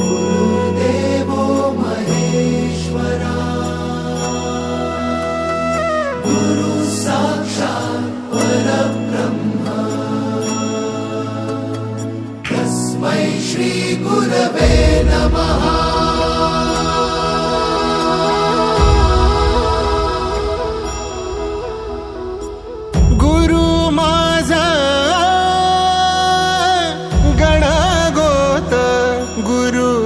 गुरुर्देवो महेश्वरा। गुरु साक्षात् परब्रह्म। तस्मै श्री गुरवे नमः